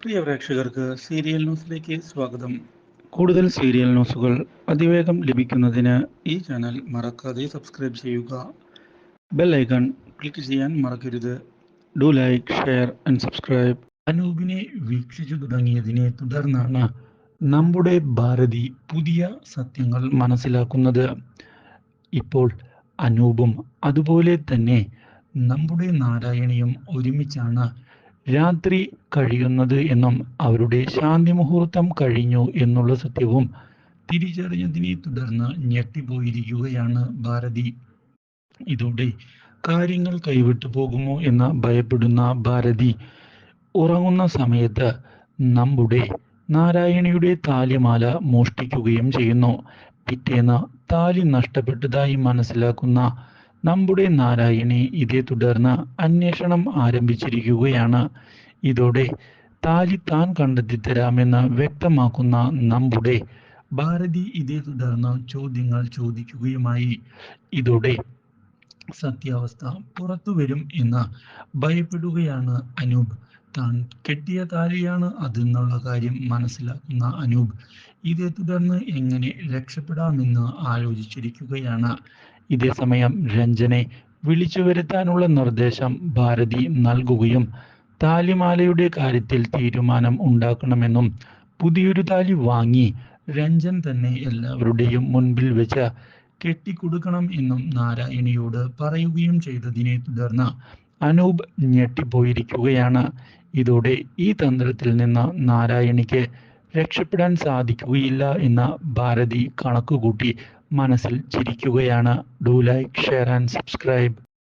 പ്രിയ പ്രേക്ഷകർക്ക് സീരിയൽ ന്യൂസിലേക്ക് സ്വാഗതം. കൂടുതൽ സീരിയൽ ന്യൂസുകൾ അതിവേഗം ലഭിക്കുന്നതിന് ഈ ചാനൽ മറക്കാതെ സബ്സ്ക്രൈബ് ചെയ്യുക. ബെൽ ഐക്കൺ ക്ലിക്ക് ചെയ്യാൻ മറക്കരുത്. Do like share and subscribe. അനൂപിനെ വീക്ഷിച്ചു തുടങ്ങിയതിനെ തുടർന്നാണ് നമ്മുടെ ഭാരതി പുതിയ സത്യങ്ങൾ മനസ്സിലാക്കുന്നത്. ഇപ്പോൾ അനൂപും അതുപോലെ തന്നെ നമ്മുടെ നാരായണിയും ഒരുമിച്ചാണ് രാത്രി കഴിയുന്നത് എന്നും അവരുടെ ശാന്തി മുഹൂർത്തം കഴിഞ്ഞു എന്നുള്ള സത്യവും തിരിച്ചറിഞ്ഞതിനെ തുടർന്ന് ഞെട്ടിപ്പോയിരിക്കുകയാണ് ഭാരതി. ഇതോടെ കാര്യങ്ങൾ കൈവിട്ടു പോകുമോ എന്ന് ഭയപ്പെടുന്ന ഭാരതി ഉറങ്ങുന്ന സമയത്ത് നമ്മുടെ നാരായണിയുടെ താലിമാല മോഷ്ടിക്കുകയും ചെയ്യുന്നു. പിറ്റേന്ന് താലി നഷ്ടപ്പെട്ടതായി മനസ്സിലാക്കുന്ന നമ്മുടെ നാരായണി ഇതേ തുടർന്ന് അന്വേഷണം ആരംഭിച്ചിരിക്കുകയാണ്. ഇതോടെ താലി താൻ കണ്ടെത്തി തരാമെന്ന് വ്യക്തമാക്കുന്ന നമ്മുടെ ഭാരതി ഇതേ തുടർന്ന് ചോദ്യങ്ങൾ ചോദിക്കുകയുമായി. ഇതോടെ സത്യാവസ്ഥ പുറത്തു വരും എന്ന് ഭയപ്പെടുകയാണ് അനൂപ്. താൻ കെട്ടിയ താലിയാണ് അതെന്നുള്ള കാര്യം മനസ്സിലാക്കുന്ന അനൂപ്. ഇതേ തുടർന്ന് എങ്ങനെ രക്ഷപ്പെടാമെന്ന് ആലോചിച്ചിരിക്കുകയാണ്. ഇതേ സമയം രഞ്ജനെ വിളിച്ചു വരുത്താനുള്ള നിർദ്ദേശം ഭാരതി നൽകുകയും താലിമാലയുടെ കാര്യത്തിൽ തീരുമാനം ഉണ്ടാക്കണമെന്നും പുതിയൊരു താലി വാങ്ങി രഞ്ജൻ തന്നെ എല്ലാവരുടെയും മുൻപിൽ വെച്ച് കെട്ടിക്കൊടുക്കണം എന്നും നാരായണിയോട് പറയുകയും ചെയ്തതിനെ തുടർന്ന് അനൂപ് ഞെട്ടിപ്പോയിരിക്കുകയാണ്. ഇതോടെ ഈ തന്ത്രത്തിൽ നിന്ന് നാരായണിക്ക് രക്ഷപ്പെടാൻ സാധിക്കുകയില്ല എന്ന ഭാരതി കണക്കുകൂട്ടി മനസ്സിൽ ചിരിക്കുകയാണ്. Do like share and subscribe